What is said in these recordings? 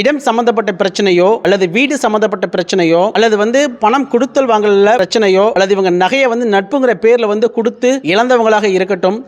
இடம் சம்பந்தப்பட்ட பிரச்சனையோ அல்லது வீடு சம்பந்தப்பட்ட பிரச்சனையோ அல்லது வந்து பணம் கொடுத்தல் வாங்கல பிரச்சனையோ அல்லது இவங்க நகையை வந்து நட்புங்கிற பேர்ல வந்து கொடுத்து இழந்தவங்களாக இருக்கட்டும்.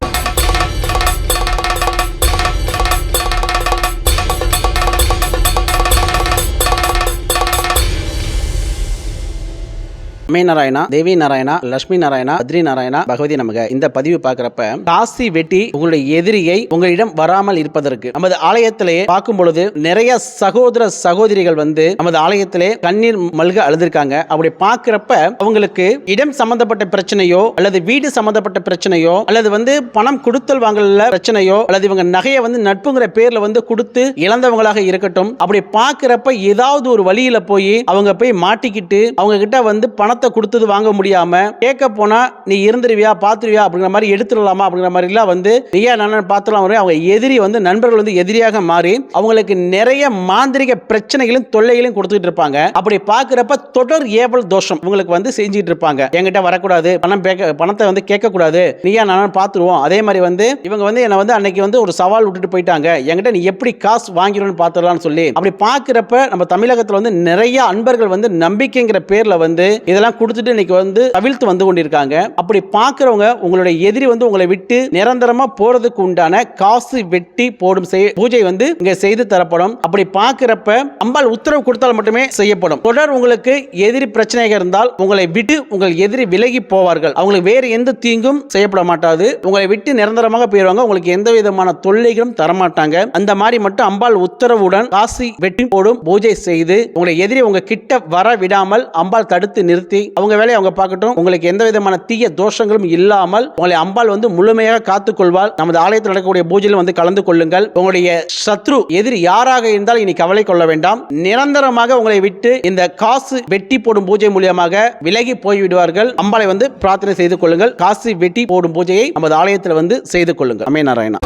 அம்மை நாராயணா தேவி நாராயணா லட்சுமி நாராயணா பத்ரி நாராயணா பகவதி நமக. இந்த பதிவு பார்க்குறப்ப காசி வெட்டி உங்களுடைய எதிரியை உங்களிடம் வராமல் இருப்பதற்கு நமது ஆலயத்திலே பார்க்கும் பொழுது நிறைய சகோதர சகோதரிகள் வந்து நமது ஆலயத்திலே கண்ணீர் மல்க அழுதுருக்காங்க. அப்படி பார்க்குறப்ப அவங்களுக்கு இடம் சம்பந்தப்பட்ட பிரச்சனையோ அல்லது வீடு சம்பந்தப்பட்ட பிரச்சனையோ அல்லது வந்து பணம் கொடுத்தல் வாங்கல பிரச்சனையோ அல்லது இவங்க நகையை வந்து நட்புங்கிற பேர்ல வந்து கொடுத்து இழந்தவங்களாக இருக்கட்டும். அப்படி பார்க்குறப்ப ஏதாவது ஒரு வழியில போய் அவங்க போய் மாட்டிக்கிட்டு அவங்க கிட்ட வந்து பணத்தை கொடுத்தது வாங்க முடியாம கேட்க போனா நீ இருந்துருவியா பாத்துருவியா? அப்படிங்கிற மாதிரி எடுத்துடலாமா அப்படிங்கிற மாதிரிலாம் வந்து நீயா நான் பார்த்துலாம் வரும் அவங்க எதிரி வந்து நண்பர்கள் வந்து எதிரியாக மாறி அவங்களுக்கு நிறைய மாந்திரிக பிரச்சனைகளும் தொல்லைகளையும் கொடுத்துட்டு இருப்பாங்க. அப்படி பார்க்குறப்ப தொடர் ஏவல் தோஷம் இவங்களுக்கு வந்து செஞ்சுட்டு இருப்பாங்க. என்கிட்ட வரக்கூடாது பணம் பேக்க பணத்தை வந்து கேட்கக்கூடாது. நீயா நான் பார்த்துருவோம் அதே மாதிரி வந்து இவங்க வந்து என்னை வந்து அன்னைக்கு வந்து ஒரு சவால் விட்டுட்டு போயிட்டாங்க. என்கிட்ட நீ எப்படி காசு வாங்கிடணும்னு பார்த்துடலாம்னு சொல்லி. அப்படி பார்க்குறப்ப நம்ம தமிழகத்தில் வந்து நிறைய அன்பர்கள் வந்து நம்பிக்கைங்கிற பேர்ல வந்து இதெல்லாம் கொடுத்துட்டு இன்னைக்கு வந்து தவிழ்த்து வந்து கொண்டிருக்காங்க. அப்படி பார்க்குறவங்க உங்களுடைய எதிரி வந்து உங்களை விட்டு நிரந்தரமா போறதுக்கு உண்டான காசு வெட்டி போடும் பூஜை வந்து இங்க செய்து தரப்படும். அப்படி பார்க்குறப்ப அம்பாள் உத்தரவு கொடுத்தால் மட்டுமே செய்யப்படும். தொடர் உங்களுக்கு எதிரி பிரச்சனைகள் இருந்தால் உங்களை விட்டு உங்கள் எதிரி விலகி போவார்கள். அவங்களுக்கு வேறு எந்த தீங்கும் செய்யப்பட மாட்டாது. உங்களை விட்டு நிரந்தரமாக போயிடுவாங்க உங்களுக்கு எந்த விதமான தொல்லைகளும் தரமாட்டாங்க. அந்த மாதிரி மட்டும் அம்பாள் உத்தரவுடன் காசி வெட்டி போடும் பூஜை செய்து உங்களை எதிரி உங்க கிட்ட வர விடாமல் அம்பாள் தடுத்து நிறுத்தி அவங்க வேலையை அவங்க பார்க்கட்டும். உங்களுக்கு எந்த விதமான தீய தோஷங்களும் இல்லாமல் உங்களை அம்பாள் வந்து முழுமையாக காத்துக்கொள்வாள். நமது ஆலயத்தில் நடக்கக்கூடிய பூஜையில் வந்து கலந்து கொள்ளுங்கள். உங்களுடைய சத்ரு எதிரி யாராக இருந்தால் இனி கவலை கொள்ள வேண்டாம். நிரந்தரமாக உங்களை விட்டு இந்த காசு வெட்டி போடும் பூஜை மூலியமாக விலகி போய்விடுவார்கள். அம்பாளை வந்து பிரார்த்தனை செய்து கொள்ளுங்கள். காசு வெட்டி போடும் பூஜையை நமது ஆலயத்தில் வந்து செய்து கொள்ளுங்கள். அமே நாராயணா.